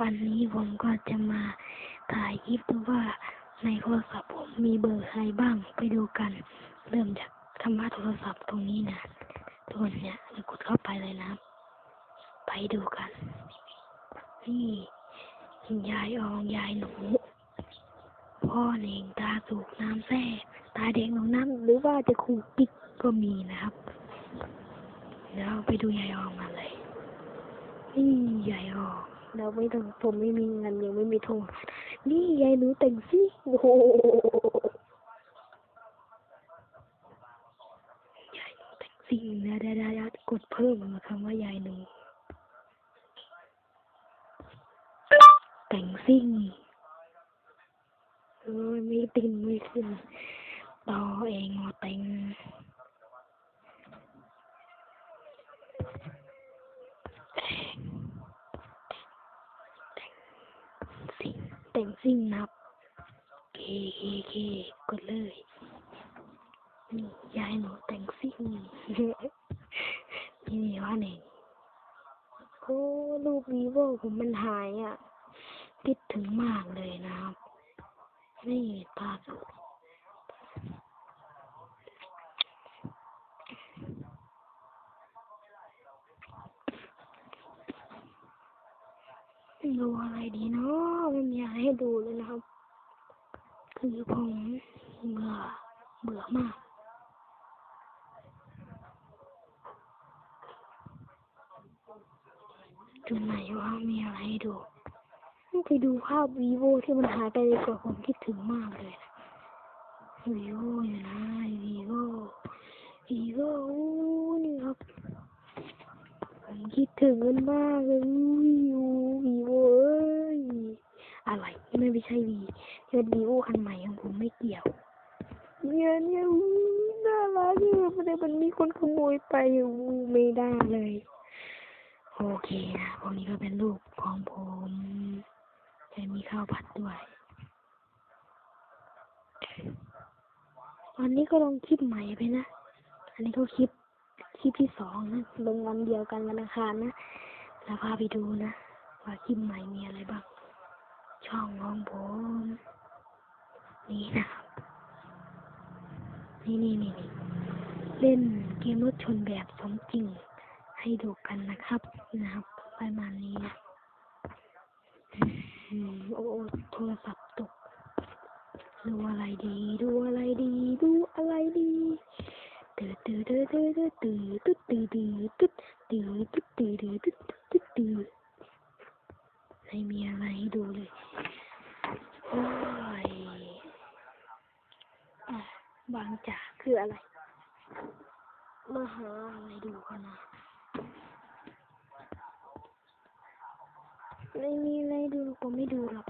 วันนี้ผมก็จะมาถ่ายคลิปดูว่าในโทรศัพท์ผมมีเบอร์ใครบ้างไปดูกัน เริ่มจากคำว่าโทรศัพท์ตรงนี้นะทุกคนเนี่ยเรากดเข้าไปเลยนะ ไปดูกัน นี่ยายอองยายหนู พ่อเองตาสูบน้ำแท้ตาแดงลงน้ำหรือว่าจะคูปิกก็มีนะครับ เดี๋ยวไปดูยายอองกันเลย นี่ยายออง เราไม่ต้องผมไม่มีเงินยังไม่มีโทรนี่ยายหนูแต่งซิโอ้โหยายหนูแต่งซิเดี๋ยวเดี๋ยวเดี๋ยวกดเพิ่มมาคำว่ายายหนู แต่งซิ่งเออไม่ตินไม่ขึ้นต่อเองมาแต่งซิ่ง ซิ่งนับเคเคเคกดเลย นี่ยายหนูแต่งซิ่งนี่นี่ว่าเองโอ้รูปวีโวผมมันหายอะคิดถึงมากเลยนะครับ นี่ตาสุด ดูอะไรดีเนาะไม่มีอะไรให้ดูเลยนะครับ คือผมเบื่อเบื่อมากจุดไหนว่ามีอะไรให้ดูไปดูภาพวีโวที่มันหายไปดีกว่าผมคิดถึงมากเลยนะวีโวอยู่นะวีโววีโวนี่ครับ คิดถึงมันมากเลยวีโววีโวเอ้ยอะไรไม่ไม่ใช่วีเป็นวีโวคันใหม่ของผมไม่เกี่ยวเนี่ยเนี่ยน่ารักเลยมันมันมีคนขโมยไปอู้ไม่ได้เลย โอเคนะพวกนี้ก็เป็นรูปของผมจะมีข้าวผัดด้วย วันนี้ก็ลงคลิปใหม่ไปนะ อันนี้ก็คลิป ลิปที่สองนะลงวันเดียวกันวันอังคารนะแล้วพาไปดูนะ ว่าคลิปใหม่มีอะไรบ้าง ช่องของผมนี่นะครับ นี่นี่นี่นี่เล่นเกมรถชนแบบสมจริง ให้ดูกันนะครับนะครับประมาณนี้นะโอ้โอ้โทรศัพท์ตกดูอะไรดี ดูอะไรดี ดูอะไรดี ตื่นตื่นตื่นตื่นตื่นตื่นตื่นตื่นตื่นตื่นตื่นตื่นตื่นตื่นตื่นตื่นตื่นไม่มีอะไรให้ดูเลยโอ้ยอบางจากคืออะไร มาหาอะไรดูกันนะไม่มีอะไรดูผมไม่ดูหรอก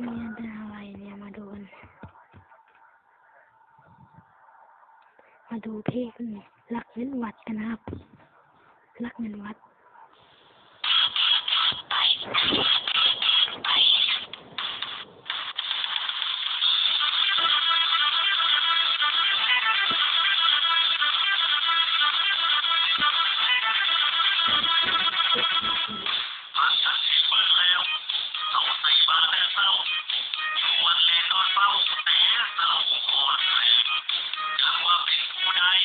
เนี่ยเป็นอะไรเนี่ยมาดูกันมา ดูเพลงรักเงินวัดกันนะครับรักเงินวัด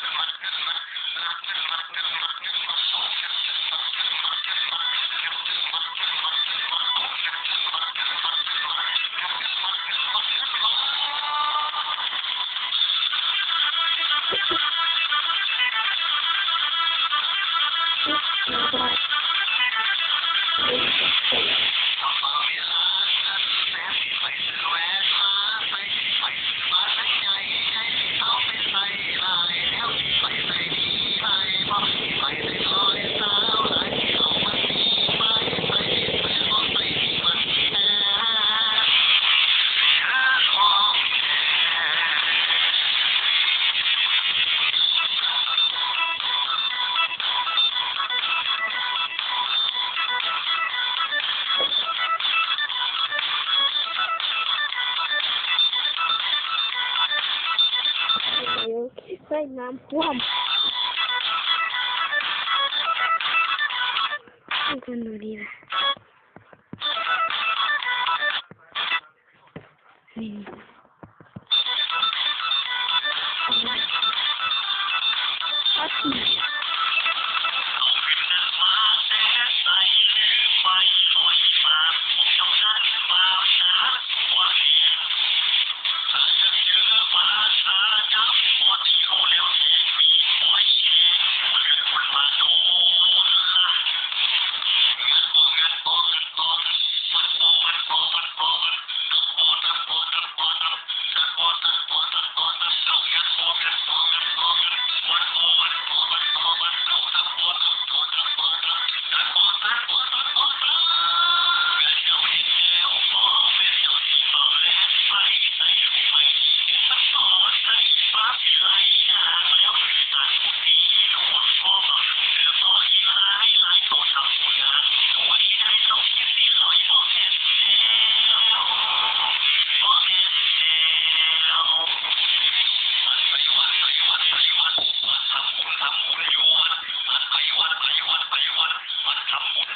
Thank you. Sai nam puam. Cuando viva. Lindo. over, over.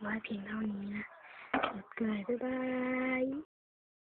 ไว้เพียงเท่านี้นะเกิดเกิดบ๊ายบาย